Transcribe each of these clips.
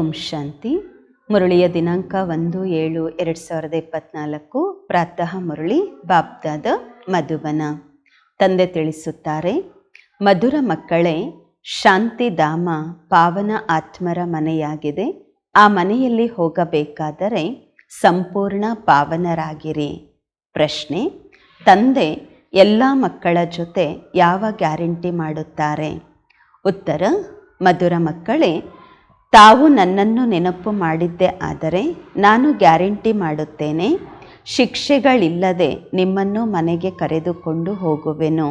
ಓಂ ಶಾಂತಿ. ಮುರಳಿಯ ದಿನಾಂಕ ಒಂದು ಏಳು ಎರಡು ಸಾವಿರದ ಇಪ್ಪತ್ನಾಲ್ಕು. ಪ್ರಾತಃ ಮುರಳಿ ಬಾಬ್ದಾದ ಮಧುಬನ. ತಂದೆ ತಿಳಿಸುತ್ತಾರೆ, ಮಧುರ ಮಕ್ಕಳೇ ಶಾಂತಿಧಾಮ ಪಾವನ ಆತ್ಮರ ಮನೆಯಾಗಿದೆ. ಆ ಮನೆಯಲ್ಲಿ ಹೋಗಬೇಕಾದರೆ ಸಂಪೂರ್ಣ ಪಾವನರಾಗಿರಿ. ಪ್ರಶ್ನೆ, ತಂದೆ, ಎಲ್ಲ ಮಕ್ಕಳ ಜೊತೆ ಯಾವ ಗ್ಯಾರಂಟಿ ಮಾಡುತ್ತಾರೆ? ಉತ್ತರ, ಮಧುರ ಮಕ್ಕಳೇ ತಾವು ನನ್ನನ್ನು ನೆನಪು ಮಾಡಿದ್ದೆ ಆದರೆ ನಾನು ಗ್ಯಾರಂಟಿ ಮಾಡುತ್ತೇನೆ, ಶಿಕ್ಷೆಗಳಿಲ್ಲದೆ ನಿಮ್ಮನ್ನು ಮನೆಗೆ ಕರೆದುಕೊಂಡು ಹೋಗುವೆನು.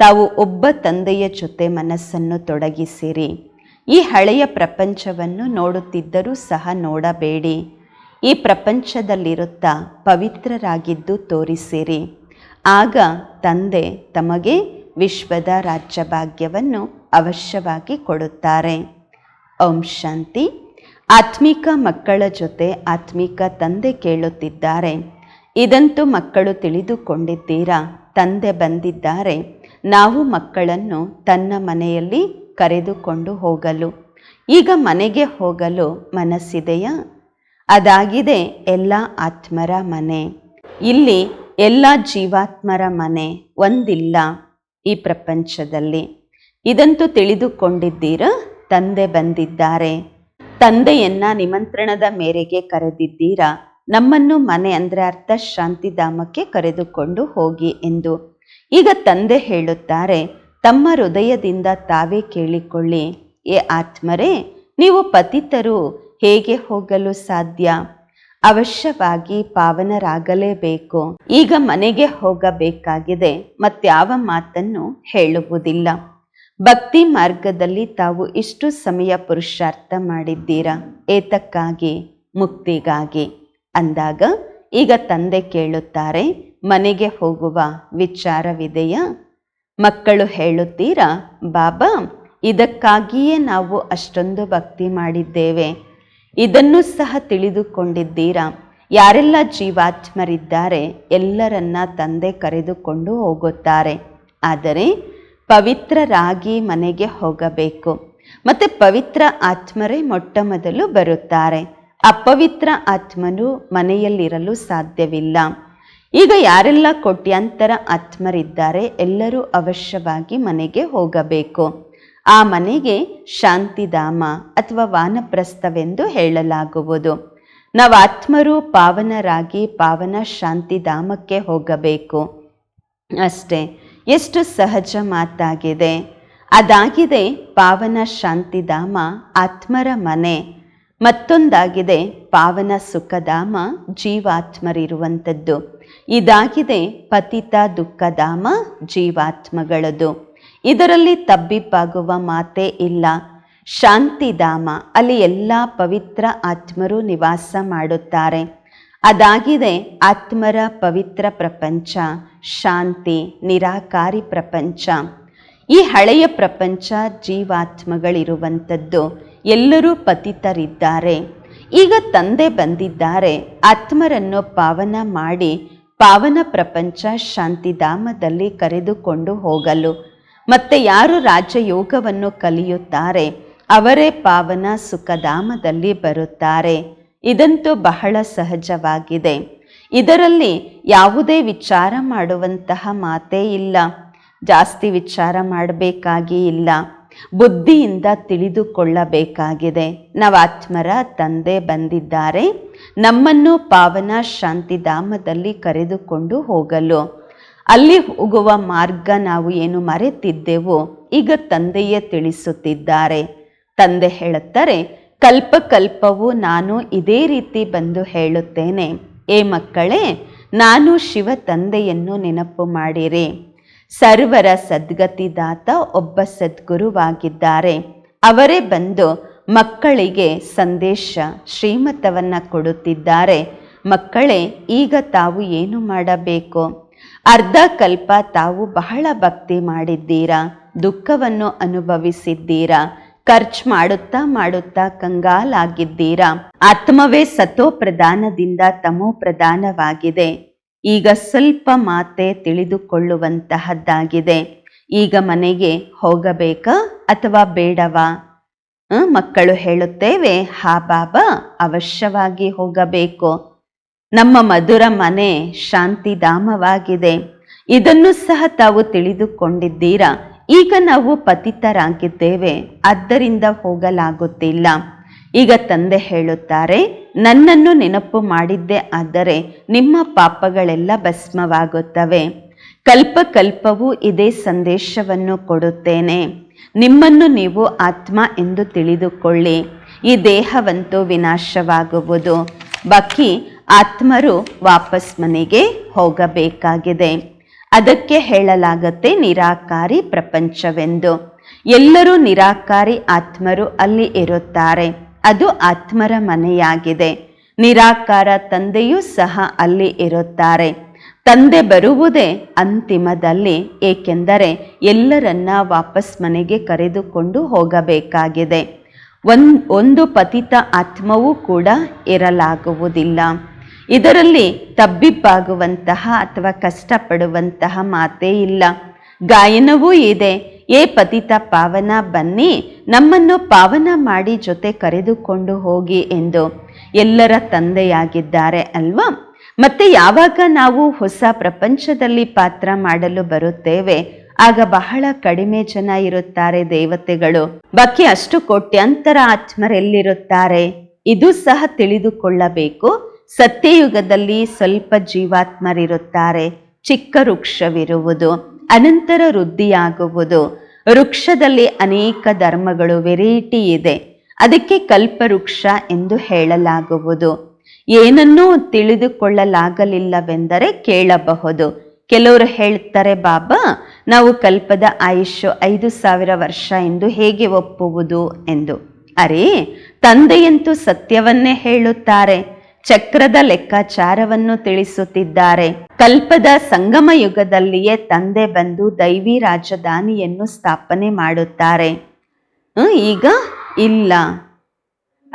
ತಾವು ಒಬ್ಬ ತಂದೆಯ ಜೊತೆ ಮನಸ್ಸನ್ನು ತೊಡಗಿಸಿರಿ. ಈ ಹಳೆಯ ಪ್ರಪಂಚವನ್ನು ನೋಡುತ್ತಿದ್ದರೂ ಸಹ ನೋಡಬೇಡಿ. ಈ ಪ್ರಪಂಚದಲ್ಲಿರುತ್ತಾ ಪವಿತ್ರರಾಗಿದ್ದು ತೋರಿಸಿರಿ. ಆಗ ತಂದೆ ತಮಗೆ ವಿಶ್ವದ ರಾಜ್ಯಭಾಗ್ಯವನ್ನು ಅವಶ್ಯವಾಗಿ ಕೊಡುತ್ತಾರೆ. ಓಂ ಶಾಂತಿ. ಆತ್ಮಿಕ ಮಕ್ಕಳ ಜೊತೆ ಆತ್ಮಿಕ ತಂದೆ ಕೇಳುತ್ತಿದ್ದಾರೆ. ಇದಂತೂ ಮಕ್ಕಳು ತಿಳಿದುಕೊಂಡಿದ್ದೀರಾ? ತಂದೆ ಬಂದಿದ್ದಾರೆ. ನಾವು ಮಕ್ಕಳನ್ನು ತನ್ನ ಮನೆಯಲ್ಲಿ ಕರೆದುಕೊಂಡು ಹೋಗಲು. ಈಗ ಮನೆಗೆ ಹೋಗಲು ಮನಸ್ಸಿದೆಯಾ? ಅದಾಗಿದೆ ಎಲ್ಲ ಆತ್ಮರ ಮನೆ. ಇಲ್ಲಿ ಎಲ್ಲ ಜೀವಾತ್ಮರ ಮನೆ ಒಂದಿಲ್ಲ ಈ ಪ್ರಪಂಚದಲ್ಲಿ. ಇದಂತೂ ತಿಳಿದುಕೊಂಡಿದ್ದೀರಾ? ತಂದೆ ಬಂದಿದ್ದಾರೆ. ತಂದೆಯನ್ನ ನಿಮಂತ್ರಣದ ಮೇರೆಗೆ ಕರೆದಿದ್ದೀರಾ? ನಮ್ಮನ್ನು ಮನೆ ಅಂದರೆ ಅರ್ಥ ಶಾಂತಿಧಾಮಕ್ಕೆ ಕರೆದುಕೊಂಡು ಹೋಗಿ ಎಂದು. ಈಗ ತಂದೆ ಹೇಳುತ್ತಾರೆ, ತಮ್ಮ ಹೃದಯದಿಂದ ತಾವೇ ಕೇಳಿಕೊಳ್ಳಿ. ಏ ಆತ್ಮರೇ, ನೀವು ಪತಿತರು, ಹೇಗೆ ಹೋಗಲು ಸಾಧ್ಯ? ಅವಶ್ಯವಾಗಿ ಪಾವನರಾಗಲೇಬೇಕು. ಈಗ ಮನೆಗೆ ಹೋಗಬೇಕಾಗಿದೆ ಮತ್ಯಾವ ಮಾತನ್ನು ಹೇಳುವುದಿಲ್ಲ. ಭಕ್ತಿ ಮಾರ್ಗದಲ್ಲಿ ತಾವು ಇಷ್ಟು ಸಮಯ ಪುರುಷಾರ್ಥ ಮಾಡಿದ್ದೀರಾ? ಏತಕ್ಕಾಗಿ? ಮುಕ್ತಿಗಾಗಿ? ಅಂದಾಗ ಈಗ ತಂದೆ ಕೇಳುತ್ತಾರೆ, ಮನೆಗೆ ಹೋಗುವ ವಿಚಾರವಿದೆಯಾ? ಮಕ್ಕಳು ಹೇಳುತ್ತೀರಾ, ಬಾಬಾ, ಇದಕ್ಕಾಗಿಯೇ ನಾವು ಅಷ್ಟೊಂದು ಭಕ್ತಿ ಮಾಡಿದ್ದೇವೆ. ಇದನ್ನು ಸಹ ತಿಳಿದುಕೊಂಡಿದ್ದೀರಾ? ಯಾರೆಲ್ಲ ಜೀವಾತ್ಮರಿದ್ದಾರೆ, ಎಲ್ಲರನ್ನ ತಂದೆ ಕರೆದುಕೊಂಡು ಹೋಗುತ್ತಾರೆ. ಆದರೆ ಪವಿತ್ರರಾಗಿ ಮನೆಗೆ ಹೋಗಬೇಕು. ಮತ್ತೆ ಪವಿತ್ರ ಆತ್ಮರೇ ಮೊಟ್ಟ ಮೊದಲು ಬರುತ್ತಾರೆ. ಅಪವಿತ್ರ ಆತ್ಮನು ಮನೆಯಲ್ಲಿರಲು ಸಾಧ್ಯವಿಲ್ಲ. ಈಗ ಯಾರೆಲ್ಲ ಕೋಟ್ಯಾಂತರ ಆತ್ಮರಿದ್ದಾರೆ ಎಲ್ಲರೂ ಅವಶ್ಯವಾಗಿ ಮನೆಗೆ ಹೋಗಬೇಕು. ಆ ಮನೆಗೆ ಶಾಂತಿಧಾಮ ಅಥವಾ ವಾನಪ್ರಸ್ಥವೆಂದು ಹೇಳಲಾಗುವುದು. ನಾವು ಆತ್ಮರು ಪಾವನರಾಗಿ ಪಾವನ ಶಾಂತಿಧಾಮಕ್ಕೆ ಹೋಗಬೇಕು. ಅಷ್ಟೇ. ಎಷ್ಟು ಸಹಜ ಮಾತಾಗಿದೆ. ಅದಾಗಿದೆ ಪಾವನ ಶಾಂತಿಧಾಮ ಆತ್ಮರ ಮನೆ. ಮತ್ತೊಂದಾಗಿದೆ ಪಾವನ ಸುಖಧಾಮ ಜೀವಾತ್ಮರಿರುವಂಥದ್ದು. ಇದಾಗಿದೆ ಪತಿತ ದುಃಖಧಾಮ ಜೀವಾತ್ಮಗಳದು. ಇದರಲ್ಲಿ ತಬ್ಬಿಪ್ಪಾಗುವ ಮಾತೇ ಇಲ್ಲ. ಶಾಂತಿಧಾಮ, ಅಲ್ಲಿ ಎಲ್ಲ ಪವಿತ್ರ ಆತ್ಮರು ನಿವಾಸ ಮಾಡುತ್ತಾರೆ. ಅದಾಗಿದೆ ಆತ್ಮರ ಪವಿತ್ರ ಪ್ರಪಂಚ. ಶಾಂತಿ, ನಿರಾಕಾರಿ ಪ್ರಪಂಚ. ಈ ಹಳೆಯ ಪ್ರಪಂಚ ಜೀವಾತ್ಮಗಳಿರುವಂಥದ್ದು ಎಲ್ಲರೂ ಪತಿತರಿದ್ದಾರೆ. ಈಗ ತಂದೆ ಬಂದಿದ್ದಾರೆ. ಆತ್ಮರನ್ನು ಪಾವನ ಮಾಡಿ ಪಾವನ ಪ್ರಪಂಚ ಶಾಂತಿಧಾಮದಲ್ಲಿ ಕರೆದುಕೊಂಡು ಹೋಗಲು. ಮತ್ತೆ ಯಾರು ರಾಜಯೋಗವನ್ನು ಕಲಿಯುತ್ತಾರೆ? ಅವರೇ ಪಾವನ ಸುಖಧಾಮದಲ್ಲಿ ಬರುತ್ತಾರೆ. ಇದಂತೂ ಬಹಳ ಸಹಜವಾಗಿದೆ. ಇದರಲ್ಲಿ ಯಾವುದೇ ವಿಚಾರ ಮಾಡುವಂತಹ ಮಾತೇ ಇಲ್ಲ. ಜಾಸ್ತಿ ವಿಚಾರ ಮಾಡಬೇಕಾಗಿ ಇಲ್ಲ. ಬುದ್ಧಿಯಿಂದ ತಿಳಿದುಕೊಳ್ಳಬೇಕಾಗಿದೆ. ನವಾತ್ಮರ ತಂದೆ ಬಂದಿದ್ದಾರೆ. ನಮ್ಮನ್ನು ಪಾವನ ಶಾಂತಿಧಾಮದಲ್ಲಿ ಕರೆದುಕೊಂಡು ಹೋಗಲು. ಅಲ್ಲಿ ಹೋಗುವ ಮಾರ್ಗ ನಾವು ಏನು ಮರೆತಿದ್ದೆವೋ, ಈಗ ತಂದೆಯೇ ತಿಳಿಸುತ್ತಿದ್ದಾರೆ. ತಂದೆ ಹೇಳುತ್ತಾರೆ, ಕಲ್ಪಕಲ್ಪವು ನಾನು ಇದೇ ರೀತಿ ಬಂದು ಹೇಳುತ್ತೇನೆ. ಏ ಮಕ್ಕಳೇ, ನಾನು ಶಿವ ತಂದೆಯನ್ನು ನೆನಪು ಮಾಡಿರಿ. ಸರ್ವರ ಸದ್ಗತಿದಾತ ಒಬ್ಬ ಸದ್ಗುರುವಾಗಿದ್ದಾರೆ. ಅವರೇ ಬಂದು ಮಕ್ಕಳಿಗೆ ಸಂದೇಶ ಶ್ರೀಮತವನ್ನು ಕೊಡುತ್ತಿದ್ದಾರೆ. ಮಕ್ಕಳೇ, ಈಗ ತಾವು ಏನು ಮಾಡಬೇಕು? ಅರ್ಧ ಕಲ್ಪ ತಾವು ಬಹಳ ಭಕ್ತಿ ಮಾಡಿದ್ದೀರಾ? ದುಃಖವನ್ನು ಅನುಭವಿಸಿದ್ದೀರಾ? ಖರ್ಚು ಮಾಡುತ್ತಾ ಮಾಡುತ್ತಾ ಕಂಗಾಲಾಗಿದ್ದೀರಾ? ಆತ್ಮವೇ ಸತೋ ಪ್ರಧಾನದಿಂದ ತಮೋ ಪ್ರಧಾನವಾಗಿದೆ. ಈಗ ಸ್ವಲ್ಪ ಮಾತೆ ತಿಳಿದುಕೊಳ್ಳುವಂತಹದ್ದಾಗಿದೆ. ಈಗ ಮನೆಗೆ ಹೋಗಬೇಕಾ ಅಥವಾ ಬೇಡವಾ? ಮಕ್ಕಳು ಹೇಳುತ್ತೇವೆ, ಹಾ ಬಾಬಾ, ಅವಶ್ಯವಾಗಿ ಹೋಗಬೇಕು. ನಮ್ಮ ಮಧುರ ಮನೆ ಶಾಂತಿಧಾಮವಾಗಿದೆ. ಇದನ್ನು ಸಹ ತಾವು ತಿಳಿದುಕೊಂಡಿದ್ದೀರಾ? ಈಗ ನಾವು ಪತಿತರಾಗಿದ್ದೇವೆ ಅದರಿಂದ ಹೋಗಲಾಗುತ್ತಿಲ್ಲ. ಈಗ ತಂದೆ ಹೇಳುತ್ತಾರೆ, ನನ್ನನ್ನು ನೆನಪು ಮಾಡಿದ್ದೇ ಆದರೆ ನಿಮ್ಮ ಪಾಪಗಳೆಲ್ಲ ಭಸ್ಮವಾಗುತ್ತವೆ. ಕಲ್ಪ ಕಲ್ಪವೂ ಇದೇ ಸಂದೇಶವನ್ನು ಕೊಡುತ್ತೇನೆ. ನಿಮ್ಮನ್ನು ನೀವು ಆತ್ಮ ಎಂದು ತಿಳಿದುಕೊಳ್ಳಿ. ಈ ದೇಹವಂತೂ ವಿನಾಶವಾಗುವುದು. ಬಾಕಿ ಆತ್ಮರು ವಾಪಸ್ ಮನೆಗೆ ಹೋಗಬೇಕಾಗಿದೆ. ಅದಕ್ಕೆ ಹೇಳಲಾಗತ್ತೆ ನಿರಾಕಾರಿ ಪ್ರಪಂಚವೆಂದು. ಎಲ್ಲರೂ ನಿರಾಕಾರಿ ಆತ್ಮರು ಅಲ್ಲಿ ಇರುತ್ತಾರೆ. ಅದು ಆತ್ಮರ ಮನೆಯಾಗಿದೆ. ನಿರಾಕಾರ ತಂದೆಯೂ ಸಹ ಅಲ್ಲಿ ಇರುತ್ತಾರೆ. ತಂದೆ ಬರುವುದೇ ಅಂತಿಮದಲ್ಲಿ, ಏಕೆಂದರೆ ಎಲ್ಲರನ್ನ ವಾಪಸ್ ಮನೆಗೆ ಕರೆದುಕೊಂಡು ಹೋಗಬೇಕಾಗಿದೆ. ಒಂದ್ ಪತಿತ ಆತ್ಮವೂ ಕೂಡ ಇರಲಾಗುವುದಿಲ್ಲ. ಇದರಲ್ಲಿ ತಬ್ಬಿಬ್ಬಾಗುವಂತಹ ಅಥವಾ ಕಷ್ಟಪಡುವಂತಹ ಮಾತೇ ಇಲ್ಲ. ಗಾಯನವೂ ಇದೆ. ಏ ಪತಿತ ಪಾವನ, ಬನ್ನಿ ನಮ್ಮನ್ನು ಪಾವನ ಮಾಡಿ ಜೊತೆ ಕರೆದುಕೊಂಡು ಹೋಗಿ ಎಂದು ಎಲ್ಲರ ತಂದೆಯಾಗಿದ್ದಾರೆ ಅಲ್ವಾ? ಮತ್ತೆ ಯಾವಾಗ ನಾವು ಹೊಸ ಪ್ರಪಂಚದಲ್ಲಿ ಪಾತ್ರ ಮಾಡಲು ಬರುತ್ತೇವೆ? ಆಗ ಬಹಳ ಕಡಿಮೆ ಜನ ಇರುತ್ತಾರೆ ದೇವತೆಗಳು. ಬಾಕಿ ಅಷ್ಟು ಕೋಟ್ಯಂತರ ಆತ್ಮರೆಲ್ಲಿರುತ್ತಾರೆ? ಇದು ಸಹ ತಿಳಿದುಕೊಳ್ಳಬೇಕು. ಸತ್ಯಯುಗದಲ್ಲಿ ಸ್ವಲ್ಪ ಜೀವಾತ್ಮರಿರುತ್ತಾರೆ, ಚಿಕ್ಕ ವೃಕ್ಷವಿರುವುದು, ಅನಂತರ ವೃದ್ಧಿಯಾಗುವುದು. ವೃಕ್ಷದಲ್ಲಿ ಅನೇಕ ಧರ್ಮಗಳು ವೆರೈಟಿ ಇದೆ. ಅದಕ್ಕೆ ಕಲ್ಪವೃಕ್ಷ ಎಂದು ಹೇಳಲಾಗುವುದು. ಏನನ್ನೂ ತಿಳಿದುಕೊಳ್ಳಲಾಗಲಿಲ್ಲವೆಂದರೆ ಕೇಳಬಹುದು. ಕೆಲವರು ಹೇಳ್ತಾರೆ, ಬಾಬಾ, ನಾವು ಕಲ್ಪದ ಆಯುಷ್ಯ ಐದು ಸಾವಿರ ವರ್ಷ ಎಂದು ಹೇಗೆ ಒಪ್ಪುವುದು? ಎಂದು. ಅರೇ, ತಂದೆಯಂತೂ ಸತ್ಯವನ್ನೇ ಹೇಳುತ್ತಾರೆ. ಚಕ್ರದ ಲೆಕ್ಕಾಚಾರವನ್ನು ತಿಳಿಸುತ್ತಿದ್ದಾರೆ. ಕಲ್ಪದ ಸಂಗಮ ಯುಗದಲ್ಲಿಯೇ ತಂದೆ ಬಂದು ದೈವಿ ರಾಜಧಾನಿಯನ್ನು ಸ್ಥಾಪನೆ ಮಾಡುತ್ತಾರೆ. ಈಗ ಇಲ್ಲ.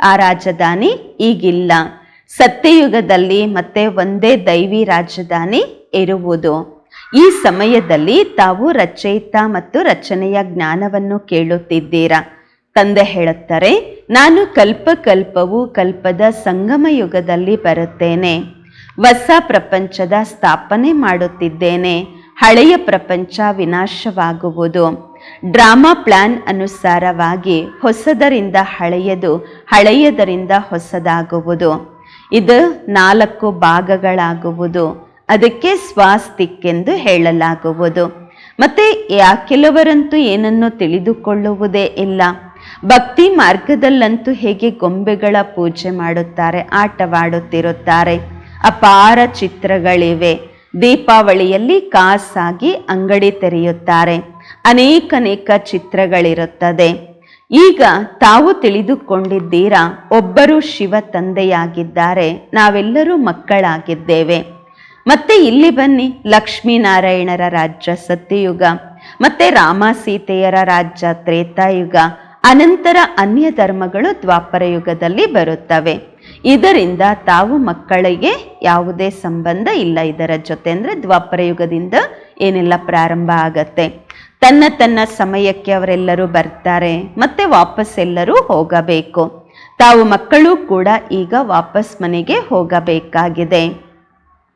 ಆ ರಾಜಧಾನಿ ಈಗಿಲ್ಲ. ಸತ್ಯಯುಗದಲ್ಲಿ ಮತ್ತೆ ಒಂದೇ ದೈವಿ ರಾಜಧಾನಿ ಇರುವುದು. ಈ ಸಮಯದಲ್ಲಿ ತಾವು ರಚಯಿತ ಮತ್ತು ರಚನೆಯ ಜ್ಞಾನವನ್ನು ಕೇಳುತ್ತಿದ್ದೀರಾ? ತಂದೆ ಹೇಳುತ್ತಾರೆ, ನಾನು ಕಲ್ಪ ಕಲ್ಪವು ಕಲ್ಪದ ಸಂಗಮ ಯುಗದಲ್ಲಿ ಬರುತ್ತೇನೆ. ಹೊಸ ಪ್ರಪಂಚದ ಸ್ಥಾಪನೆ ಮಾಡುತ್ತಿದ್ದೇನೆ. ಹಳೆಯ ಪ್ರಪಂಚ ವಿನಾಶವಾಗುವುದು. ಡ್ರಾಮಾ ಪ್ಲಾನ್ ಅನುಸಾರವಾಗಿ ಹೊಸದರಿಂದ ಹಳೆಯದು, ಹಳೆಯದರಿಂದ ಹೊಸದಾಗುವುದು. ಇದು ನಾಲ್ಕು ಭಾಗಗಳಾಗುವುದು. ಅದಕ್ಕೆ ಸ್ವಾಸ್ತಿಕ್ಕೆಂದು ಹೇಳಲಾಗುವುದು. ಮತ್ತೆ ಯಾ ಕೆಲವರಂತೂ ಏನನ್ನು ತಿಳಿದುಕೊಳ್ಳುವುದೇ ಇಲ್ಲ. ಭಕ್ತಿ ಮಾರ್ಗದಲ್ಲಂತೂ ಹೇಗೆ ಗೊಂಬೆಗಳ ಪೂಜೆ ಮಾಡುತ್ತಾರೆ, ಆಟವಾಡುತ್ತಿರುತ್ತಾರೆ. ಅಪಾರ ಚಿತ್ರಗಳಿವೆ. ದೀಪಾವಳಿಯಲ್ಲಿ ಕಾಸಾಗಿ ಅಂಗಡಿ ತೆರೆಯುತ್ತಾರೆ. ಅನೇಕನೇಕ ಚಿತ್ರಗಳಿರುತ್ತದೆ. ಈಗ ತಾವು ತಿಳಿದುಕೊಂಡಿದ್ದೀರಾ, ಒಬ್ಬರು ಶಿವ ತಂದೆಯಾಗಿದ್ದಾರೆ, ನಾವೆಲ್ಲರೂ ಮಕ್ಕಳಾಗಿದ್ದೇವೆ. ಮತ್ತೆ ಇಲ್ಲಿ ಬನ್ನಿ, ಲಕ್ಷ್ಮೀನಾರಾಯಣರ ರಾಜ್ಯ ಸತ್ಯಯುಗ, ಮತ್ತೆ ರಾಮ ಸೀತೆಯರ ರಾಜ್ಯ ತ್ರೇತಾಯುಗ ಅನಂತರ ಅನ್ಯ ಧರ್ಮಗಳು ದ್ವಾಪರ ಯುಗದಲ್ಲಿ ಬರುತ್ತವೆ. ಇದರಿಂದ ತಾವು ಮಕ್ಕಳಿಗೆ ಯಾವುದೇ ಸಂಬಂಧ ಇಲ್ಲ. ಇದರ ಜೊತೆ ಅಂದರೆ ದ್ವಾಪರ ಯುಗದಿಂದ ಏನೆಲ್ಲ ಪ್ರಾರಂಭ ಆಗತ್ತೆ. ತನ್ನ ತನ್ನ ಸಮಯಕ್ಕೆ ಅವರೆಲ್ಲರೂ ಬರ್ತಾರೆ, ಮತ್ತೆ ವಾಪಸ್ ಎಲ್ಲರೂ ಹೋಗಬೇಕು. ತಾವು ಮಕ್ಕಳು ಕೂಡ ಈಗ ವಾಪಸ್ ಮನೆಗೆ ಹೋಗಬೇಕಾಗಿದೆ.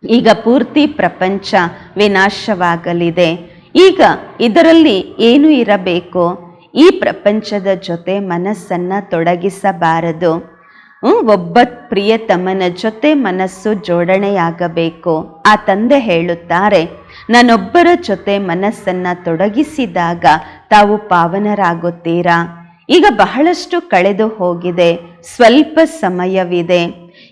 ಈಗ ಪೂರ್ತಿ ಪ್ರಪಂಚ ವಿನಾಶವಾಗಲಿದೆ. ಈಗ ಇದರಲ್ಲಿ ಏನು ಇರಬೇಕು? ಈ ಪ್ರಪಂಚದ ಜೊತೆ ಮನಸ್ಸನ್ನ ತೊಡಗಿಸಬಾರದು. ಒಬ್ಬ ಪ್ರಿಯತಮನ ಜೊತೆ ಮನಸ್ಸು ಜೋಡಣೆಯಾಗಬೇಕು. ಆ ತಂದೆ ಹೇಳುತ್ತಾರೆ, ನಾನೊಬ್ಬರ ಜೊತೆ ಮನಸ್ಸನ್ನ ತೊಡಗಿಸಿದಾಗ ತಾವು ಪಾವನರಾಗುತ್ತೀರಾ? ಈಗ ಬಹಳಷ್ಟು ಕಳೆದು ಹೋಗಿದೆ, ಸ್ವಲ್ಪ ಸಮಯವಿದೆ.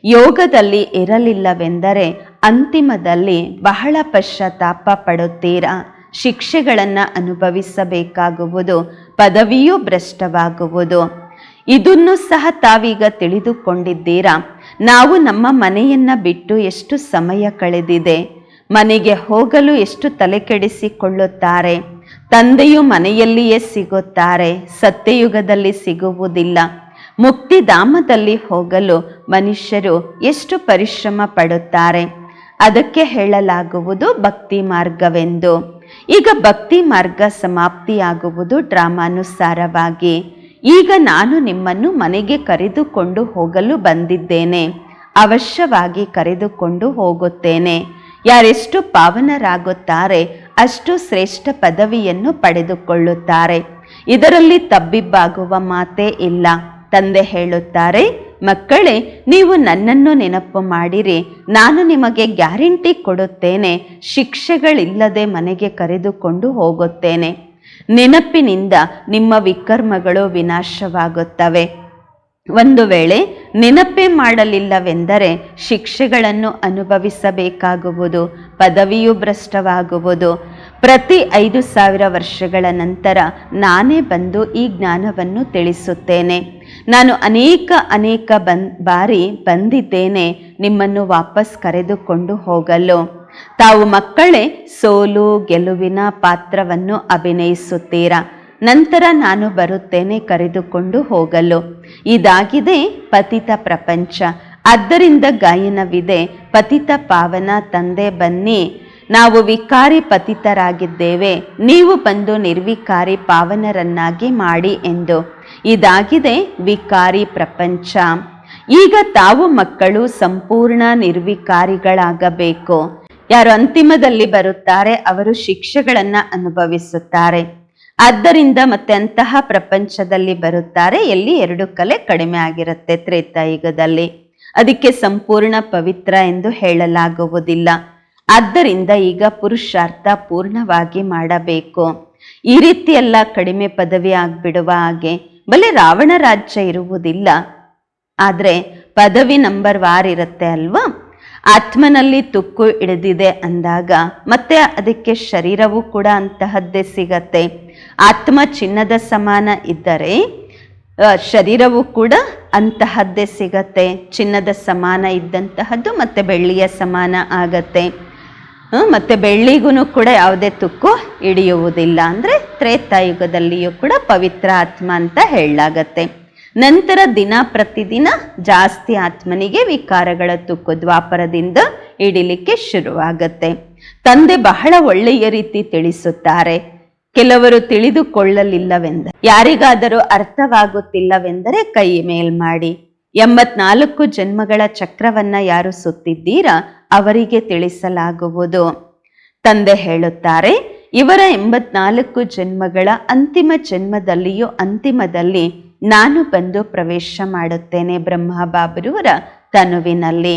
ಯೋಗದಲ್ಲಿ ಇರಲಿಲ್ಲವೆಂದರೆ ಅಂತಿಮದಲ್ಲಿ ಬಹಳ ಪಶ್ಚಾತ್ತಾಪ ಪಡುತ್ತೀರಾ? ಶಿಕ್ಷೆಗಳನ್ನು ಅನುಭವಿಸಬೇಕಾಗುವುದು ಪದವಿಯೂ ಭ್ರಷ್ಟವಾಗುವುದು. ಇದನ್ನು ಸಹ ತಾವೀಗ ತಿಳಿದುಕೊಂಡಿದ್ದೀರಾ? ನಾವು ನಮ್ಮ ಮನೆಯನ್ನ ಬಿಟ್ಟು ಎಷ್ಟು ಸಮಯ ಕಳೆದಿದೆ? ಮನೆಗೆ ಹೋಗಲು ಎಷ್ಟು ತಲೆ ಕೆಡಿಸಿಕೊಳ್ಳುತ್ತಾರೆ ತಂದೆಯು ಮನೆಯಲ್ಲಿಯೇ ಸಿಗುತ್ತಾರೆ, ಸತ್ಯಯುಗದಲ್ಲಿ ಸಿಗುವುದಿಲ್ಲ. ಮುಕ್ತಿಧಾಮದಲ್ಲಿ ಹೋಗಲು ಮನುಷ್ಯರು ಎಷ್ಟು ಪರಿಶ್ರಮ ಪಡುತ್ತಾರೆ? ಅದಕ್ಕೆ ಹೇಳಲಾಗುವುದು ಭಕ್ತಿ ಮಾರ್ಗವೆಂದು ಈಗ ಭಕ್ತಿ ಮಾರ್ಗ ಸಮಾಪ್ತಿಯಾಗುವುದು ಡ್ರಾಮಾನುಸಾರವಾಗಿ. ಈಗ ನಾನು ನಿಮ್ಮನ್ನು ಮನೆಗೆ ಕರೆದುಕೊಂಡು ಹೋಗಲು ಬಂದಿದ್ದೇನೆ. ಅವಶ್ಯವಾಗಿ ಕರೆದುಕೊಂಡು ಹೋಗುತ್ತೇನೆ. ಯಾರೆಷ್ಟು ಪಾವನರಾಗುತ್ತಾರೆ, ಅಷ್ಟು ಶ್ರೇಷ್ಠ ಪದವಿಯನ್ನು ಪಡೆದುಕೊಳ್ಳುತ್ತಾರೆ. ಇದರಲ್ಲಿ ತಬ್ಬಿಬ್ಬಾಗುವ ಮಾತೇ ಇಲ್ಲ. ತಂದೆ ಹೇಳುತ್ತಾರೆ ಮಕ್ಕಳೇ, ನೀವು ನನ್ನನ್ನು ನೆನಪು ಮಾಡಿರಿ. ನಾನು ನಿಮಗೆ ಗ್ಯಾರಂಟಿ ಕೊಡುತ್ತೇನೆ. ಶಿಕ್ಷೆಗಳಿಲ್ಲದೆ ಮನೆಗೆ ಕರೆದುಕೊಂಡು ಹೋಗುತ್ತೇನೆ. ನೆನಪಿನಿಂದ ನಿಮ್ಮ ವಿಕರ್ಮಗಳು ವಿನಾಶವಾಗುತ್ತವೆ. ಒಂದು ವೇಳೆ ನೆನಪೇ ಮಾಡಲಿಲ್ಲವೆಂದರೆ ಶಿಕ್ಷೆಗಳನ್ನು ಅನುಭವಿಸಬೇಕಾಗುವುದು, ಪದವಿಯು ಭ್ರಷ್ಟವಾಗುವುದು ಪ್ರತಿ ಐದು ಸಾವಿರ ವರ್ಷಗಳ ನಂತರ ನಾನೇ ಬಂದು ಈ ಜ್ಞಾನವನ್ನು ತಿಳಿಸುತ್ತೇನೆ. ನಾನು ಅನೇಕ ಅನೇಕ ಬನ್, ಬಾರಿ ಬಂದಿದ್ದೇನೆ ನಿಮ್ಮನ್ನು ವಾಪಸ್ ಕರೆದುಕೊಂಡು ಹೋಗಲು. ತಾವು ಮಕ್ಕಳೇ, ಸೋಲು, ಗೆಲುವಿನ ಪಾತ್ರವನ್ನು ಅಭಿನಯಿಸುತ್ತೀರಾ? ನಂತರ ನಾನು ಬರುತ್ತೇನೆ ಕರೆದುಕೊಂಡು ಹೋಗಲು. ಇದಾಗಿದೆ ಪತಿತ ಪ್ರಪಂಚ. ಆದ್ದರಿಂದ ಗಾಯನವಿದೆ, ಪತಿತ ಪಾವನ ತಂದೆ ಬನ್ನಿ. ನಾವು ವಿಕಾರಿ ಪತಿತರಾಗಿದ್ದೇವೆ. ನೀವು ಬಂದು ನಿರ್ವಿಕಾರಿ ಪಾವನರನ್ನಾಗಿ ಮಾಡಿ ಎಂದು. ಇದಾಗಿದೆ ವಿಕಾರಿ ಪ್ರಪಂಚ. ಈಗ ತಾವು ಮಕ್ಕಳು ಸಂಪೂರ್ಣ ನಿರ್ವಿಕಾರಿಗಳಾಗಬೇಕು. ಯಾರು ಅಂತಿಮದಲ್ಲಿ ಬರುತ್ತಾರೆ, ಅವರು ಶಿಕ್ಷೆಗಳನ್ನ ಅನುಭವಿಸುತ್ತಾರೆ. ಆದ್ದರಿಂದ ಮತ್ತೆ ಅಂತಹ ಪ್ರಪಂಚದಲ್ಲಿ ಬರುತ್ತಾರೆ, ಎಲ್ಲಿ ಎರಡು ಕಲೆ ಕಡಿಮೆ ಆಗಿರುತ್ತೆ ತ್ರೇತಾಯುಗದಲ್ಲಿ. ಅದಕ್ಕೆ ಸಂಪೂರ್ಣ ಪವಿತ್ರ ಎಂದು ಹೇಳಲಾಗುವುದಿಲ್ಲ. ಆದ್ದರಿಂದ ಈಗ ಪುರುಷಾರ್ಥ ಪೂರ್ಣವಾಗಿ ಮಾಡಬೇಕು. ಈ ರೀತಿ ಎಲ್ಲ ಕಡಿಮೆ ಪದವಿ ಆಗ್ಬಿಡುವ ಹಾಗೆ, ಬಲೆ ರಾವಣ ರಾಜ್ಯ ಇರುವುದಿಲ್ಲ. ಆದರೆ ಪದವಿ ನಂಬರ್ ವಾರ್ ಇರುತ್ತೆ ಅಲ್ವಾ? ಆತ್ಮನಲ್ಲಿ ತುಕ್ಕು ಹಿಡಿದಿದೆ ಅಂದಾಗ ಮತ್ತೆ ಅದಕ್ಕೆ ಶರೀರವೂ ಕೂಡ ಅಂತಹದ್ದೇ ಸಿಗತ್ತೆ. ಆತ್ಮ ಚಿನ್ನದ ಸಮಾನ ಇದ್ದರೆ ಶರೀರವು ಕೂಡ ಅಂತಹದ್ದೇ ಸಿಗತ್ತೆ. ಚಿನ್ನದ ಸಮಾನ ಇದ್ದಂತಹದ್ದು ಮತ್ತೆ ಬೆಳ್ಳಿಯ ಸಮಾನ ಆಗತ್ತೆ. ಮತ್ತೆ ಬೆಳ್ಳಿಗೂ ಕೂಡ ಯಾವುದೇ ತುಕ್ಕು ಹಿಡಿಯುವುದಿಲ್ಲ ಅಂದರೆ ತ್ರೇತಾಯುಗದಲ್ಲಿಯೂ ಕೂಡ ಪವಿತ್ರ ಆತ್ಮ ಅಂತ ಹೇಳಲಾಗತ್ತೆ. ನಂತರ ದಿನ ಪ್ರತಿದಿನ ಜಾಸ್ತಿ ಆತ್ಮನಿಗೆ ವಿಕಾರಗಳ ತುಕ್ಕು ದ್ವಾಪರದಿಂದ ಹಿಡಿಲಿಕ್ಕೆ ಶುರುವಾಗತ್ತೆ. ತಂದೆ ಬಹಳ ಒಳ್ಳೆಯ ರೀತಿ ತಿಳಿಸುತ್ತಾರೆ. ಕೆಲವರು ತಿಳಿದುಕೊಳ್ಳಲಿಲ್ಲವೆಂದರೆ, ಯಾರಿಗಾದರೂ ಅರ್ಥವಾಗುತ್ತಿಲ್ಲವೆಂದರೆ ಕೈ ಮೇಲ್ ಮಾಡಿ ಎಂಬತ್ನಾಲ್ಕು ಜನ್ಮಗಳ ಚಕ್ರವನ್ನ ಯಾರು ಸುತ್ತಿದ್ದೀರಾ ಅವರಿಗೆ ತಿಳಿಸಲಾಗುವುದು. ತಂದೆ ಹೇಳುತ್ತಾರೆ, ಇವರ ಎಂಬತ್ನಾಲ್ಕು ಜನ್ಮಗಳ ಅಂತಿಮ ಜನ್ಮದಲ್ಲಿಯೂ ಅಂತಿಮದಲ್ಲಿ ನಾನು ಬಂದು ಪ್ರವೇಶ ಮಾಡುತ್ತೇನೆ ಬ್ರಹ್ಮ ಬಾಬರುವರ ತನುವಿನಲ್ಲಿ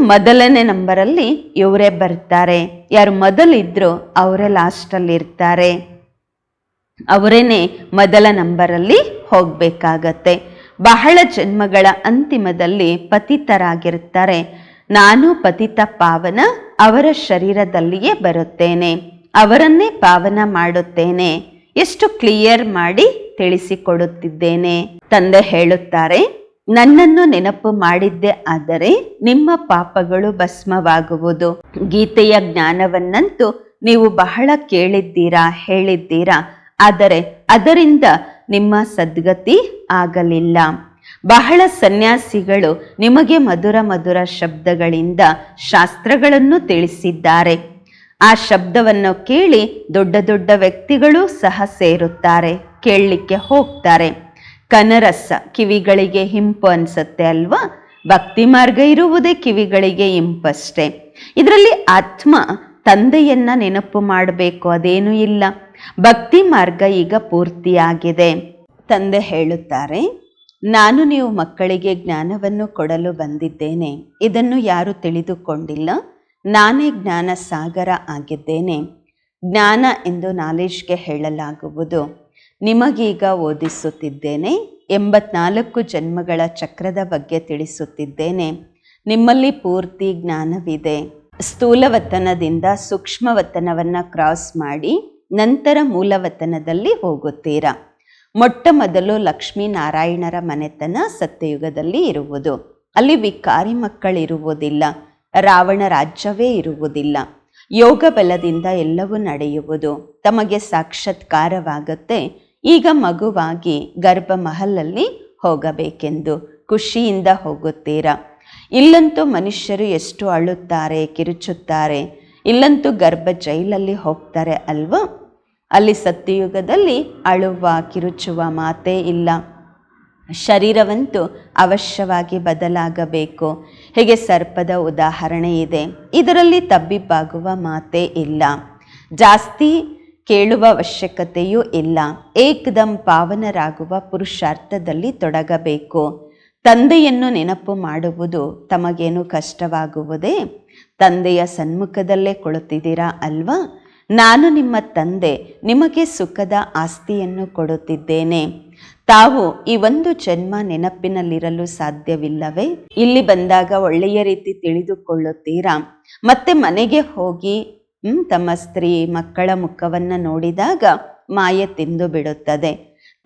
ಮೊದಲನೇ ನಂಬರಲ್ಲಿ ಇವರೇ ಬರ್ತಾರೆ. ಯಾರು ಮೊದಲಿದ್ರು ಅವರೇ ಲಾಸ್ಟಲ್ಲಿ ಇರ್ತಾರೆ ಅವರೇನೆ ಮೊದಲ ನಂಬರಲ್ಲಿ ಹೋಗಬೇಕಾಗತ್ತೆ. ಬಹಳ ಜನ್ಮಗಳ ಅಂತಿಮದಲ್ಲಿ ಪತಿತರಾಗಿರ್ತಾರೆ. ನಾನು ಪತಿತ ಪಾವನ ಅವರ ಶರೀರದಲ್ಲಿಯೇ ಬರುತ್ತೇನೆ. ಅವರನ್ನೇ ಪಾವನ ಮಾಡುತ್ತೇನೆ. ಎಷ್ಟು ಕ್ಲಿಯರ್ ಮಾಡಿ ತಿಳಿಸಿಕೊಡುತ್ತಿದ್ದೇನೆ. ತಂದೆ ಹೇಳುತ್ತಾರೆ, ನನ್ನನ್ನು ನೆನಪು ಮಾಡಿದ್ದೆ ಆದರೆ ನಿಮ್ಮ ಪಾಪಗಳು ಭಸ್ಮವಾಗುವುದು. ಗೀತೆಯ ಜ್ಞಾನವನ್ನಂತೂ ನೀವು ಬಹಳ ಕೇಳಿದ್ದೀರಾ, ಹೇಳಿದ್ದೀರಾ. ಆದರೆ ಅದರಿಂದ ನಿಮ್ಮ ಸದ್ಗತಿ ಆಗಲಿಲ್ಲ. ಬಹಳ ಸನ್ಯಾಸಿಗಳು ನಿಮಗೆ ಮಧುರ ಮಧುರ ಶಬ್ದಗಳಿಂದ ಶಾಸ್ತ್ರಗಳನ್ನು ತಿಳಿಸಿದ್ದಾರೆ. ಆ ಶಬ್ದವನ್ನು ಕೇಳಿ ದೊಡ್ಡ ದೊಡ್ಡ ವ್ಯಕ್ತಿಗಳು ಸಹ ಸೇರುತ್ತಾರೆ, ಕೇಳಲಿಕ್ಕೆ ಹೋಗ್ತಾರೆ. ಕನರಸ ಕಿವಿಗಳಿಗೆ ಹಿಂಪು ಅನ್ಸತ್ತೆ ಅಲ್ವಾ? ಭಕ್ತಿ ಮಾರ್ಗ ಇರುವುದೇ ಕಿವಿಗಳಿಗೆ ಇಂಪಷ್ಟೆ. ಇದರಲ್ಲಿ ಆತ್ಮ ತಂದೆಯನ್ನ ನೆನಪು ಮಾಡಬೇಕು, ಅದೇನೂ ಇಲ್ಲ. ಭಕ್ತಿ ಮಾರ್ಗ ಈಗ ಪೂರ್ತಿಯಾಗಿದೆ. ತಂದೆ ಹೇಳುತ್ತಾರೆ ನಾನು ನೀವು ಮಕ್ಕಳಿಗೆ ಜ್ಞಾನವನ್ನು ಕೊಡಲು ಬಂದಿದ್ದೇನೆ. ಇದನ್ನು ಯಾರು ತಿಳಿದುಕೊಂಡಿಲ್ಲ? ನಾನೇ ಜ್ಞಾನ ಸಾಗರ ಆಗಿದ್ದೇನೆ. ಜ್ಞಾನ ಎಂದು ನಾಲೆಜ್ಗೆ ಹೇಳಲಾಗುವುದು. ನಿಮಗೀಗ ಓದಿಸುತ್ತಿದ್ದೇನೆ. ಎಂಬತ್ನಾಲ್ಕು ಜನ್ಮಗಳ ಚಕ್ರದ ಬಗ್ಗೆ ತಿಳಿಸುತ್ತಿದ್ದೇನೆ. ನಿಮ್ಮಲ್ಲಿ ಪೂರ್ತಿ ಜ್ಞಾನವಿದೆ. ಸ್ಥೂಲವತನದಿಂದ ಸೂಕ್ಷ್ಮವತನವನ್ನು ಕ್ರಾಸ್ ಮಾಡಿ ನಂತರ ಮೂಲವತನದಲ್ಲಿ ಹೋಗುತ್ತೀರಾ? ಮೊಟ್ಟ ಮೊದಲು ಲಕ್ಷ್ಮೀನಾರಾಯಣರ ಮನೆತನ ಸತ್ಯಯುಗದಲ್ಲಿ ಇರುವುದು. ಅಲ್ಲಿ ವಿಕಾರಿ ಮಕ್ಕಳಿರುವುದಿಲ್ಲ, ರಾವಣ ರಾಜ್ಯವೇ ಇರುವುದಿಲ್ಲ. ಯೋಗ ಬಲದಿಂದ ಎಲ್ಲವೂ ನಡೆಯುವುದು ತಮಗೆ ಸಾಕ್ಷಾತ್ಕಾರವಾಗುತ್ತೆ. ಈಗ ಮಗುವಾಗಿ ಗರ್ಭ ಮಹಲಲ್ಲಿ ಹೋಗಬೇಕೆಂದು ಖುಷಿಯಿಂದ ಹೋಗುತ್ತೀರಾ? ಇಲ್ಲಂತೂ ಮನುಷ್ಯರು ಎಷ್ಟು ಅಳುತ್ತಾರೆ, ಕಿರುಚುತ್ತಾರೆ, ಇಲ್ಲಂತೂ ಗರ್ಭ ಜೈಲಲ್ಲಿ ಹೋಗ್ತಾರೆ ಅಲ್ವಾ? ಅಲ್ಲಿ ಸತ್ಯಯುಗದಲ್ಲಿ ಅಳುವ ಕಿರುಚುವ ಮಾತೇ ಇಲ್ಲ. ಶರೀರವಂತೂ ಅವಶ್ಯವಾಗಿ ಬದಲಾಗಬೇಕು. ಹೀಗೆ ಸರ್ಪದ ಉದಾಹರಣೆ ಇದೆ. ಇದರಲ್ಲಿ ತಬ್ಬಿಬ್ಬಾಗುವ ಮಾತೇ ಇಲ್ಲ. ಜಾಸ್ತಿ ಕೇಳುವ ಅವಶ್ಯಕತೆಯೂ ಇಲ್ಲ. ಏಕದಂ ಪಾವನರಾಗುವ ಪುರುಷಾರ್ಥದಲ್ಲಿ ತೊಡಗಬೇಕು. ತಂದೆಯನ್ನು ನೆನಪು ಮಾಡುವುದು ತಮಗೇನು ಕಷ್ಟವಾಗುವುದೇ? ತಂದೆಯ ಸನ್ಮುಖದಲ್ಲೇ ಕೊಳುತ್ತಿದ್ದೀರಾ ಅಲ್ವಾ? ನಾನು ನಿಮ್ಮ ತಂದೆ, ನಿಮಗೆ ಸುಖದ ಆಸ್ತಿಯನ್ನು ಕೊಡುತ್ತಿದ್ದೇನೆ. ತಾವು ಈ ಒಂದು ಜನ್ಮ ನೆನಪಿನಲ್ಲಿರಲು ಸಾಧ್ಯವಿಲ್ಲವೇ? ಇಲ್ಲಿ ಬಂದಾಗ ಒಳ್ಳೆಯ ರೀತಿ ತಿಳಿದುಕೊಳ್ಳುತ್ತೀರಾ? ಮತ್ತೆ ಮನೆಗೆ ಹೋಗಿ ತಮ್ಮ ಸ್ತ್ರೀ ಮಕ್ಕಳ ಮುಖವನ್ನ ನೋಡಿದಾಗ ಮಾಯೆ ತಿಂದು ಬಿಡುತ್ತದೆ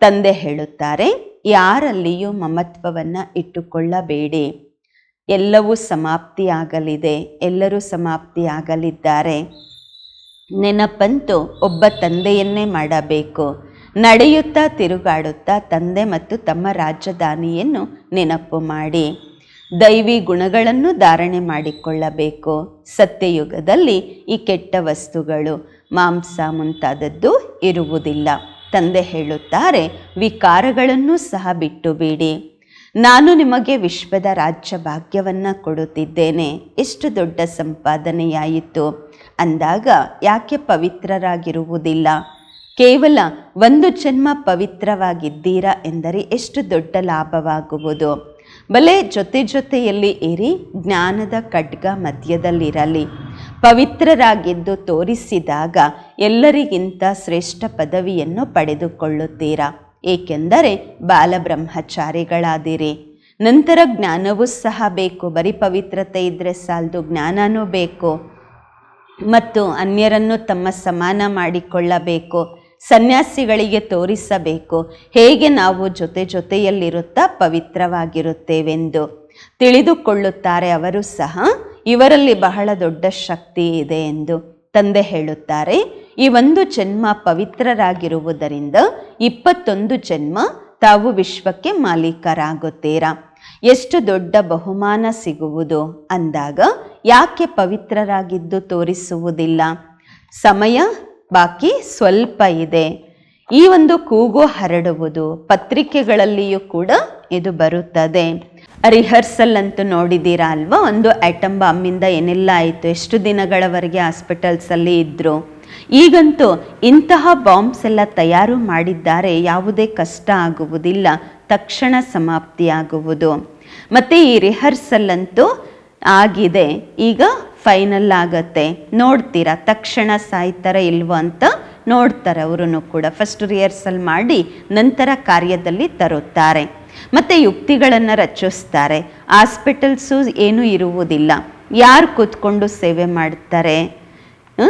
ತಂದೆ ಹೇಳುತ್ತಾರೆ, ಯಾರಲ್ಲಿಯೂ ಮಮತ್ವವನ್ನು ಇಟ್ಟುಕೊಳ್ಳಬೇಡಿ. ಎಲ್ಲವೂ ಸಮಾಪ್ತಿಯಾಗಲಿದೆ, ಎಲ್ಲರೂ ಸಮಾಪ್ತಿಯಾಗಲಿದ್ದಾರೆ. ನೆನಪಂತೂ ಒಬ್ಬ ತಂದೆಯನ್ನೇ ಮಾಡಬೇಕು. ನಡೆಯುತ್ತಾ ತಿರುಗಾಡುತ್ತಾ ತಂದೆ ಮತ್ತು ತಮ್ಮ ರಾಜಧಾನಿಯನ್ನು ನೆನಪು ಮಾಡಿ. ದೈವಿ ಗುಣಗಳನ್ನು ಧಾರಣೆ ಮಾಡಿಕೊಳ್ಳಬೇಕು. ಸತ್ಯಯುಗದಲ್ಲಿ ಈ ಕೆಟ್ಟ ವಸ್ತುಗಳು, ಮಾಂಸ ಮುಂತಾದದ್ದು ಇರುವುದಿಲ್ಲ. ತಂದೆ ಹೇಳುತ್ತಾರೆ, ವಿಕಾರಗಳನ್ನು ಸಹ ಬಿಟ್ಟು ಬಿಡಿ ನಾನು ನಿಮಗೆ ವಿಶ್ವದ ರಾಜ್ಯ ಭಾಗ್ಯವನ್ನು ಕೊಡುತ್ತಿದ್ದೇನೆ. ಎಷ್ಟು ದೊಡ್ಡ ಸಂಪಾದನೆಯಾಯಿತು. ಅಂದಾಗ ಯಾಕೆ ಪವಿತ್ರರಾಗಿರುವುದಿಲ್ಲ? ಕೇವಲ ಒಂದು ಜನ್ಮ ಪವಿತ್ರವಾಗಿದ್ದೀರಾ ಎಂದರೆ ಎಷ್ಟು ದೊಡ್ಡ ಲಾಭವಾಗುವುದು? ಬಲೆ ಜೊತೆ ಜೊತೆಯಲ್ಲಿ ಏರಿ ಜ್ಞಾನದ ಖಡ್ಗ ಮಧ್ಯದಲ್ಲಿರಲಿ. ಪವಿತ್ರರಾಗಿದ್ದು ತೋರಿಸಿದಾಗ ಎಲ್ಲರಿಗಿಂತ ಶ್ರೇಷ್ಠ ಪದವಿಯನ್ನು ಪಡೆದುಕೊಳ್ಳುತ್ತೀರಾ? ಏಕೆಂದರೆ ಬಾಲಬ್ರಹ್ಮಚಾರಿಗಳಾದಿರಿ. ನಂತರ ಜ್ಞಾನವೂ ಸಹ ಬೇಕು, ಬರೀ ಪವಿತ್ರತೆ ಇದ್ದರೆ ಸಾಲದು ಜ್ಞಾನವೂ ಬೇಕು. ಮತ್ತು ಅನ್ಯರನ್ನು ತಮ್ಮ ಸಮಾನ ಮಾಡಿಕೊಳ್ಳಬೇಕು, ಸನ್ಯಾಸಿಗಳಿಗೆ ತೋರಿಸಬೇಕು. ಹೇಗೆ ನಾವು ಜೊತೆ ಜೊತೆಯಲ್ಲಿರುತ್ತಾ ಪವಿತ್ರವಾಗಿರುತ್ತೇವೆಂದು ತಿಳಿದುಕೊಳ್ಳುತ್ತಾರೆ ಅವರು ಸಹ, ಇವರಲ್ಲಿ ಬಹಳ ದೊಡ್ಡ ಶಕ್ತಿ ಇದೆ ಎಂದು ತಂದೆ ಹೇಳುತ್ತಾರೆ. ಈ ಒಂದು ಜನ್ಮ ಪವಿತ್ರರಾಗಿರುವುದರಿಂದ ಇಪ್ಪತ್ತೊಂದು ಜನ್ಮ ತಾವು ವಿಶ್ವಕ್ಕೆ ಮಾಲೀಕರಾಗುತ್ತೀರಾ? ಎಷ್ಟು ದೊಡ್ಡ ಬಹುಮಾನ ಸಿಗುವುದು? ಅಂದಾಗ ಯಾಕೆ ಪವಿತ್ರರಾಗಿದ್ದು ತೋರಿಸುವುದಿಲ್ಲ? ಸಮಯ ಬಾಕಿ ಸ್ವಲ್ಪ ಇದೆ. ಈ ಒಂದು ಕೂಗು ಹರಡುವುದು ಪತ್ರಿಕೆಗಳಲ್ಲಿಯೂ ಕೂಡ ಇದು ಬರುತ್ತದೆ. ರಿಹರ್ಸಲ್ ಅಂತೂ ನೋಡಿದ್ದೀರಾ ಅಲ್ವಾ? ಒಂದು ಆಟಮ್ ಬಾಂಬಿಂದ ಏನೆಲ್ಲ ಆಯಿತು? ಎಷ್ಟು ದಿನಗಳವರೆಗೆ ಹಾಸ್ಪಿಟಲ್ಸಲ್ಲಿ ಇದ್ದರು ಈಗಂತೂ ಇಂತಹ ಬಾಂಬ್ಸ್ ಎಲ್ಲ ತಯಾರು ಮಾಡಿದ್ದಾರೆ. ಯಾವುದೇ ಕಷ್ಟ ಆಗುವುದಿಲ್ಲ. ತಕ್ಷಣ ಸಮಾಪ್ತಿಯಾಗುವುದು. ಮತ್ತು ಈ ರಿಹರ್ಸಲ್ ಅಂತೂ ಆಗಿದೆ. ಈಗ ಫೈನಲ್ ಆಗತ್ತೆ. ನೋಡ್ತೀರಾ? ತಕ್ಷಣ ಸಾಯ್ತಾರ ಇಲ್ವೋ ಅಂತ ನೋಡ್ತಾರೆ ಅವರು ಕೂಡ. ಫಸ್ಟ್ ರಿಹರ್ಸಲ್ ಮಾಡಿ ನಂತರ ಕಾರ್ಯದಲ್ಲಿ ತರುತ್ತಾರೆ. ಮತ್ತು ಯುಕ್ತಿಗಳನ್ನು ರಚಿಸ್ತಾರೆ. ಹಾಸ್ಪಿಟಲ್ಸು ಏನೂ ಇರುವುದಿಲ್ಲ. ಯಾರು ಕೂತ್ಕೊಂಡು ಸೇವೆ ಮಾಡ್ತಾರೆ?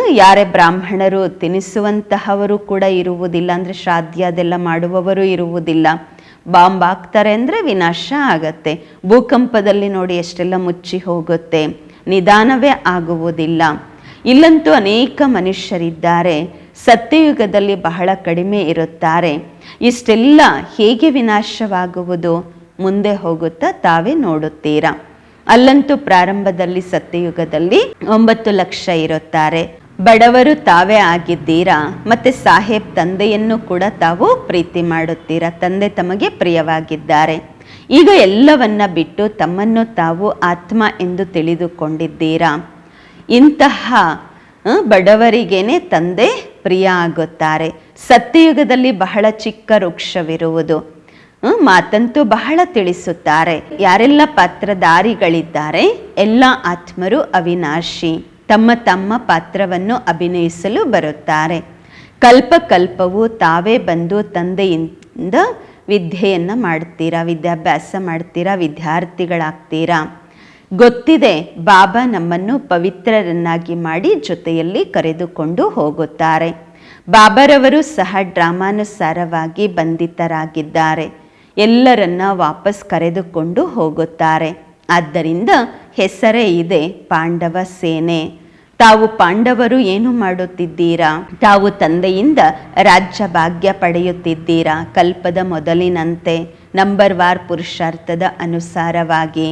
ಯಾರೇ ಬ್ರಾಹ್ಮಣರು ತಿನ್ನಿಸುವಂತಹವರು ಕೂಡ ಇರುವುದಿಲ್ಲ. ಅಂದರೆ ಶ್ರಾದ್ಯ ಅದೆಲ್ಲ ಮಾಡುವವರು ಇರುವುದಿಲ್ಲ. ಬಾಂಬ್ ಹಾಕ್ತಾರೆ ಅಂದರೆ ವಿನಾಶ ಆಗತ್ತೆ. ಭೂಕಂಪದಲ್ಲಿ ನೋಡಿ ಎಷ್ಟೆಲ್ಲ ಮುಚ್ಚಿ ಹೋಗುತ್ತೆ. ನಿಧಾನವೇ ಆಗುವುದಿಲ್ಲ. ಇಲ್ಲಂತೂ ಅನೇಕ ಮನುಷ್ಯರಿದ್ದಾರೆ. ಸತ್ಯಯುಗದಲ್ಲಿ ಬಹಳ ಕಡಿಮೆ ಇರುತ್ತಾರೆ. ಇಷ್ಟೆಲ್ಲ ಹೇಗೆ ವಿನಾಶವಾಗುವುದು? ಮುಂದೆ ಹೋಗುತ್ತಾ ತಾವೇ ನೋಡುತ್ತೀರಾ. ಅಲ್ಲಂತೂ ಪ್ರಾರಂಭದಲ್ಲಿ ಸತ್ಯಯುಗದಲ್ಲಿ ಒಂಬತ್ತು ಲಕ್ಷ ಇರುತ್ತಾರೆ. ಬಡವರು ತಾವೇ ಆಗಿದ್ದೀರಾ? ಮತ್ತೆ ಸಾಹೇಬ್ ತಂದೆಯನ್ನು ಕೂಡ ತಾವು ಪ್ರೀತಿ ಮಾಡುತ್ತೀರಾ? ತಂದೆ ತಮಗೆ ಪ್ರಿಯವಾಗಿದ್ದಾರೆ. ಈಗ ಎಲ್ಲವನ್ನ ಬಿಟ್ಟು ತಮ್ಮನ್ನು ತಾವು ಆತ್ಮ ಎಂದು ತಿಳಿದುಕೊಂಡಿದ್ದೀರಾ? ಇಂತಹ ಬಡವರಿಗೇನೆ ತಂದೆ ಪ್ರಿಯ ಆಗುತ್ತಾರೆ. ಸತ್ಯಯುಗದಲ್ಲಿ ಬಹಳ ಚಿಕ್ಕ ವೃಕ್ಷವಿರುವುದು. ಮಾತಂತೂ ಬಹಳ ತಿಳಿಸುತ್ತಾರೆ. ಯಾರೆಲ್ಲ ಪಾತ್ರಧಾರಿಗಳಿದ್ದಾರೆ? ಎಲ್ಲ ಆತ್ಮರು ಅವಿನಾಶಿ. ತಮ್ಮ ತಮ್ಮ ಪಾತ್ರವನ್ನು ಅಭಿನಯಿಸಲು ಬರುತ್ತಾರೆ. ಕಲ್ಪ ಕಲ್ಪವು ತಾವೇ ಬಂದು ತಂದೆಯಿಂದ ವಿದ್ಯೆಯನ್ನು ಮಾಡ್ತೀರಾ, ವಿದ್ಯಾಭ್ಯಾಸ ಮಾಡ್ತೀರಾ, ವಿದ್ಯಾರ್ಥಿಗಳಾಗ್ತೀರಾ? ಗೊತ್ತಿದೆ, ಬಾಬಾ ನಮ್ಮನ್ನು ಪವಿತ್ರರನ್ನಾಗಿ ಮಾಡಿ ಜೊತೆಯಲ್ಲಿ ಕರೆದುಕೊಂಡು ಹೋಗುತ್ತಾರೆ. ಬಾಬರವರು ಸಹ ಡ್ರಾಮಾನುಸಾರವಾಗಿ ಬಂಧಿತರಾಗಿದ್ದಾರೆ. ಎಲ್ಲರನ್ನ ವಾಪಸ್ ಕರೆದುಕೊಂಡು ಹೋಗುತ್ತಾರೆ. ಆದ್ದರಿಂದ ಹೆಸರೇ ಇದೆ ಪಾಂಡವ ಸೇನೆ. ತಾವು ಪಾಂಡವರು ಏನು ಮಾಡುತ್ತಿದ್ದೀರಾ? ತಾವು ತಂದೆಯಿಂದ ರಾಜ್ಯ ಭಾಗ್ಯ ಪಡೆಯುತ್ತಿದ್ದೀರಾ? ಕಲ್ಪದ ಮೊದಲಿನಂತೆ ನಂಬರ್ ವಾರ್ ಪುರುಷಾರ್ಥದ ಅನುಸಾರವಾಗಿ.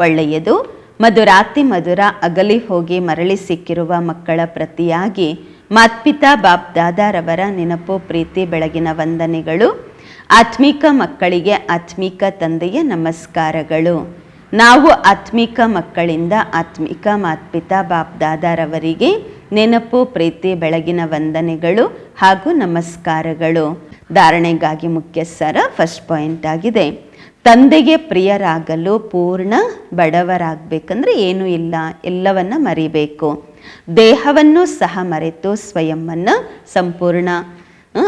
ಒಳ್ಳೆಯದು, ಮಧುರಾತಿ ಮಧುರ ಅಗಲಿ ಹೋಗಿ ಮರಳಿ ಸಿಕ್ಕಿರುವ ಮಕ್ಕಳ ಪ್ರತಿಯಾಗಿ ಮಾತ್ಪಿತಾ ಬಾಪ್ ದಾದಾರವರ ನೆನಪು, ಪ್ರೀತಿ, ಬೆಳಗಿನ ವಂದನೆಗಳು, ಆತ್ಮಿಕ ಮಕ್ಕಳಿಗೆ ಆತ್ಮಿಕ ತಂದೆಯ ನಮಸ್ಕಾರಗಳು. ನಾವು ಆತ್ಮಿಕ ಮಕ್ಕಳಿಂದ ಆತ್ಮಿಕ ಮಾತ್ಪಿತಾ ಬಾಪ್ ದಾದಾರವರಿಗೆ ನೆನಪು, ಪ್ರೀತಿ, ಬೆಳಗಿನ ವಂದನೆಗಳು ಹಾಗೂ ನಮಸ್ಕಾರಗಳು. ಧಾರಣೆಗಾಗಿ ಮುಖ್ಯ ಸರ ಫಸ್ಟ್ ಪಾಯಿಂಟ್ ಆಗಿದೆ. ತಂದೆಗೆ ಪ್ರಿಯರಾಗಲು ಪೂರ್ಣ ಬಡವರಾಗಬೇಕಂದ್ರೆ ಏನೂ ಇಲ್ಲ, ಎಲ್ಲವನ್ನ ಮರಿಬೇಕು. ದೇಹವನ್ನು ಸಹ ಮರೆತು ಸ್ವಯಂವನ್ನು ಸಂಪೂರ್ಣ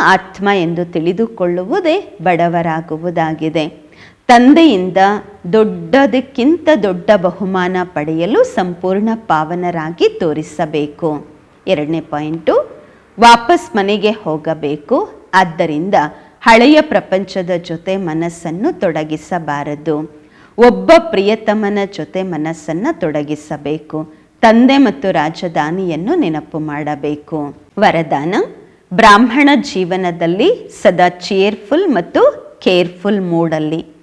ಆತ್ಮ ಎಂದು ತಿಳಿದುಕೊಳ್ಳುವುದೇ ಬಡವರಾಗುವುದಾಗಿದೆ. ತಂದೆಯಿಂದ ದೊಡ್ಡದಕ್ಕಿಂತ ದೊಡ್ಡ ಬಹುಮಾನ ಪಡೆಯಲು ಸಂಪೂರ್ಣ ಪಾವನರಾಗಿ ತೋರಿಸಬೇಕು. ಎರಡನೇ ಪಾಯಿಂಟು, ವಾಪಸ್ ಮನೆಗೆ ಹೋಗಬೇಕು. ಆದ್ದರಿಂದ ಹಳೆಯ ಪ್ರಪಂಚದ ಜೊತೆ ಮನಸ್ಸನ್ನು ತೊಡಗಿಸಬಾರದು. ಒಬ್ಬ ಪ್ರಿಯತಮನ ಜೊತೆ ಮನಸ್ಸನ್ನು ತೊಡಗಿಸಬೇಕು. ತಂದೆ ಮತ್ತು ರಾಜಧಾನಿಯನ್ನು ನೆನಪು ಮಾಡಬೇಕು. ವರದಾನ, ಬ್ರಾಹ್ಮಣ ಜೀವನದಲ್ಲಿ ಸದಾ ಚೇರ್ಫುಲ್ ಮತ್ತು ಕೇರ್ಫುಲ್ ಮೂಡಲ್ಲಿ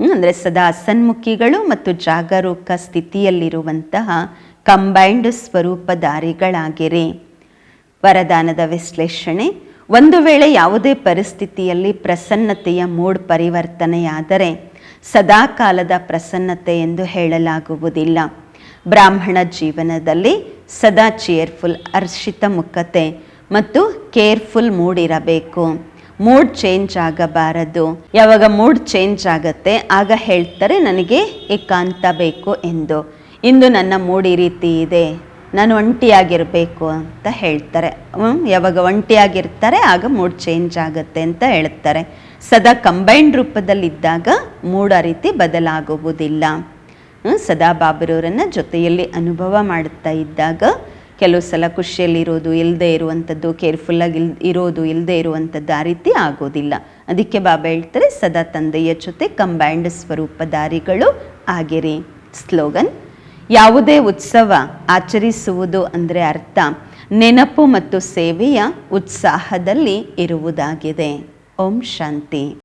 ಅಂದರೆ ಸದಾ ಸನ್ಮುಖಿಗಳು ಮತ್ತು ಜಾಗರೂಕ ಸ್ಥಿತಿಯಲ್ಲಿರುವಂತಹ ಕಂಬೈಂಡ್ ಸ್ವರೂಪಧಾರಿಗಳಾಗಿರಿ ವರದಾನದ ವಿಶ್ಲೇಷಣೆ, ಒಂದು ವೇಳೆ ಯಾವುದೇ ಪರಿಸ್ಥಿತಿಯಲ್ಲಿ ಪ್ರಸನ್ನತೆಯ ಮೂಡ್ ಪರಿವರ್ತನೆಯಾದರೆ ಸದಾ ಕಾಲದ ಪ್ರಸನ್ನತೆ ಎಂದು ಹೇಳಲಾಗುವುದಿಲ್ಲ. ಬ್ರಾಹ್ಮಣ ಜೀವನದಲ್ಲಿ ಸದಾ ಚೇರ್ಫುಲ್ ಅರ್ಷಿತ ಮುಖತೆ ಮತ್ತು ಕೇರ್ಫುಲ್ ಮೂಡ್ ಇರಬೇಕು. ಮೂಡ್ ಚೇಂಜ್ ಆಗಬಾರದು. ಯಾವಾಗ ಮೂಡ್ ಚೇಂಜ್ ಆಗುತ್ತೆ, ಆಗ ಹೇಳ್ತಾರೆ ನನಗೆ ಏಕಾಂತ ಬೇಕು ಎಂದು. ಇಂದು ನನ್ನ ಮೂಡ್ ಈ ರೀತಿ ಇದೆ, ನಾನು ಒಂಟಿಯಾಗಿರಬೇಕು ಅಂತ ಹೇಳ್ತಾರೆ. ಯಾವಾಗ ಒಂಟಿಯಾಗಿರ್ತಾರೆ, ಆಗ ಮೂಡ್ ಚೇಂಜ್ ಆಗುತ್ತೆ ಅಂತ ಹೇಳ್ತಾರೆ. ಸದಾ ಕಂಬೈನ್ಡ್ ರೂಪದಲ್ಲಿದ್ದಾಗ ಮೂಡ್ ಆ ರೀತಿ ಬದಲಾಗುವುದಿಲ್ಲ. ಸದಾ ಬಾಬರವರನ್ನ ಜೊತೆಯಲ್ಲಿ ಅನುಭವ ಮಾಡುತ್ತಾ ಇದ್ದಾಗ ಕೆಲವು ಸಲ ಖುಷಿಯಲ್ಲಿರೋದು ಇಲ್ಲದೆ ಇರುವಂಥದ್ದು ಕೇರ್ಫುಲ್ಲಾಗಿ ಇಲ್, ಇರೋದು ಇಲ್ಲದೆ ಇರುವಂಥದ್ದು ಆ ರೀತಿ ಆಗೋದಿಲ್ಲ. ಅದಕ್ಕೆ ಬಾಬಾ ಹೇಳ್ತಾರೆ, ಸದಾ ತಂದೆಯ ಜೊತೆ ಕಂಬೈಂಡ್ ಸ್ವರೂಪಧಾರಿಗಳು ಆಗಿರಿ. ಸ್ಲೋಗನ್, ಯಾವುದೇ ಉತ್ಸವ ಆಚರಿಸುವುದು ಅಂದರೆ ಅರ್ಥ, ನೆನಪು ಮತ್ತು ಸೇವೆಯ ಉತ್ಸಾಹದಲ್ಲಿ ಇರುವುದಾಗಿದೆ. ಓಂ ಶಾಂತಿ.